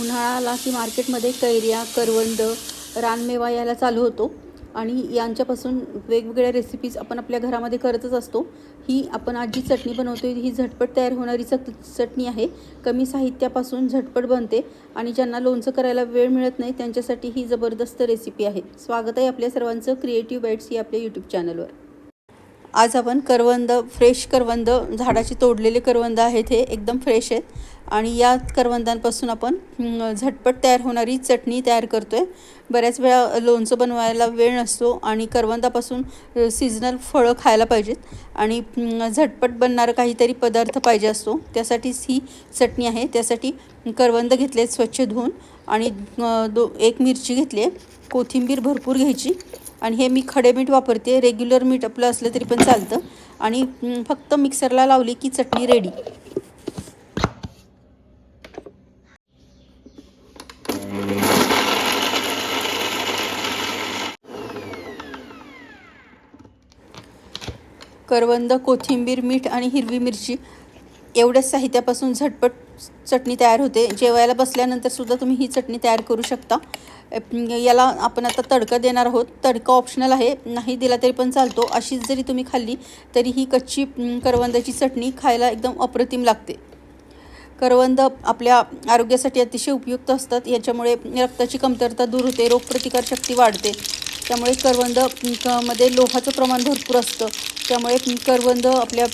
उन्हाळा आला की मार्केटमध्ये कैऱ्या करवंद रानमेवा यायला चालू होतो. आणि यांच्यापासून वेगवेगळ्या रेसिपीज आपण आपल्या घरामध्ये करतच असतो. ही आपण आज जी चटणी बनवतो ही झटपट तयार होणारी चट चटणी आहे. कमी साहित्यापासून झटपट बनते आणि ज्यांना लोणचं करायला वेळ मिळत नाही त्यांच्यासाठी ही जबरदस्त रेसिपी आहे. स्वागत आहे आपल्या सर्वांचं क्रिएटिव्ह बाईट्स ही आपल्या यूट्यूब चॅनलवर आज आपण करवंद फ्रेश करवंद झाडाचे तोडलेले करवंद आहेत हे एकदम फ्रेश आहेत. आणि या करवंदांपासून आपण झटपट तयार होणारी चटणी तयार करतो आहे बऱ्याच वेळा लोणचं बनवायला वेळ नसतो आणि करवंदापासून सीझनल फळं खायला पाहिजेत. आणि झटपट बनणारं काहीतरी पदार्थ पाहिजे असतो. त्यासाठीच ही चटणी आहे. त्यासाठी करवंद घेतले स्वच्छ धुवून. आणि दो एक मिरची घेतली आहे. कोथिंबीर भरपूर घ्यायची. आणि हे मी खडे मीठ वापरते. रेग्युलर मीठ आपलं असलं तरी पण चालतं. आणि फक्त मिक्सरला लावली की चटणी रेडी करवंद कोथिंबीर मीठ आणि हिरवी मिरची एवढ्याच साहित्यापासून झटपट चटणी तयार होते. जेवायला बसल्यानंतरसुद्धा तुम्ही ही चटणी तयार करू शकता. याला आपण आता तडका देणार आहोत. तडका ऑप्शनल आहे. नाही दिला तरी पण चालतो. अशीच जरी तुम्ही खाल्ली तरी ही कच्ची करवंदाची चटणी खायला एकदम अप्रतिम लागते. करवंद आपल्या आरोग्यासाठी अतिशय उपयुक्त असतात. याच्यामुळे रक्ताची कमतरता दूर होते. रोगप्रतिकारशक्ती वाढते. त्यामुळे करवंद क- मध्ये लोहाचं प्रमाण भरपूर असतं. त्यामुळे करवंद आपल्या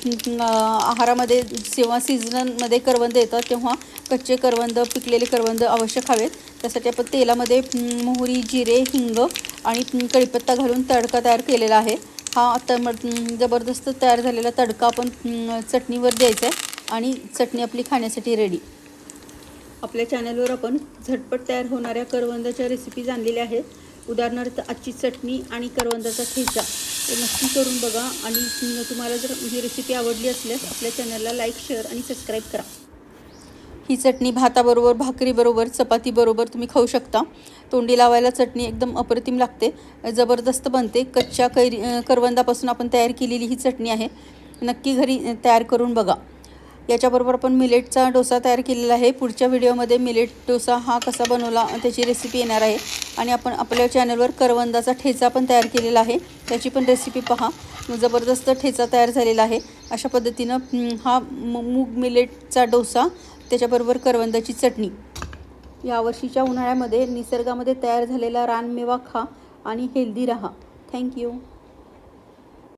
आहारामध्ये जेव्हा सीझनमध्ये करवंद येतात तेव्हा कच्चे करवंद पिकलेले करवंद आवश्यक हवेत त्यासाठी आपण तेलामध्ये मोहरी जिरे हिंग आणि कढीपत्ता घालून तडका तयार केलेला आहे. हा आता म- जबरदस्त तयार झालेला तडका आपण चटणीवर द्यायचा आहे आणि चटणी आपली खाण्यासाठी रेडी आपल्या चॅनलवर आपण झटपट तयार होणाऱ्या करवंदाच्या रेसिपीज आणलेल्या आहेत. उदाहरणार्थ आजची चटणी आणि करवंदाचा ठेचा. हे नक्की करून बघा आणि तुम्हाला जर ही रेसिपी आवडली असल्यास आपल्या चॅनलला लाईक शेअर आणि सबस्क्राईब करा. ही चटणी भाताबरोबर भाकरीबरोबर चपातीबरोबर तुम्ही खाऊ शकता. तोंडी लावायला चटणी एकदम अप्रतिम लागते. जबरदस्त बनते. कच्च्या कैरी करवंदापासून आपण तयार केलेली ही चटणी आहे. नक्की घरी तयार करून बघा. याच्याबरोबर आपण मिलेटचा डोसा तयार केलेला आहे. पुढच्या व्हिडिओमध्ये मिलेट डोसा हा कसा बनवला त्याची रेसिपी येणार आहे. आणि आपण आपल्या चॅनलवर करवंदाचा ठेचा पण तयार केलेला आहे. त्याची पण रेसिपी पहा. जबरदस्त ठेचा तयार झालेला आहे. अशा पद्धतीनं हा म- मूग मिलेटचा डोसा त्याच्याबरोबर करवंदाची चटणी. यावर्षीच्या उन्हाळ्यामध्ये निसर्गामध्ये तयार झालेला रानमेवा खा आणि हेल्दी राहा. थँक्यू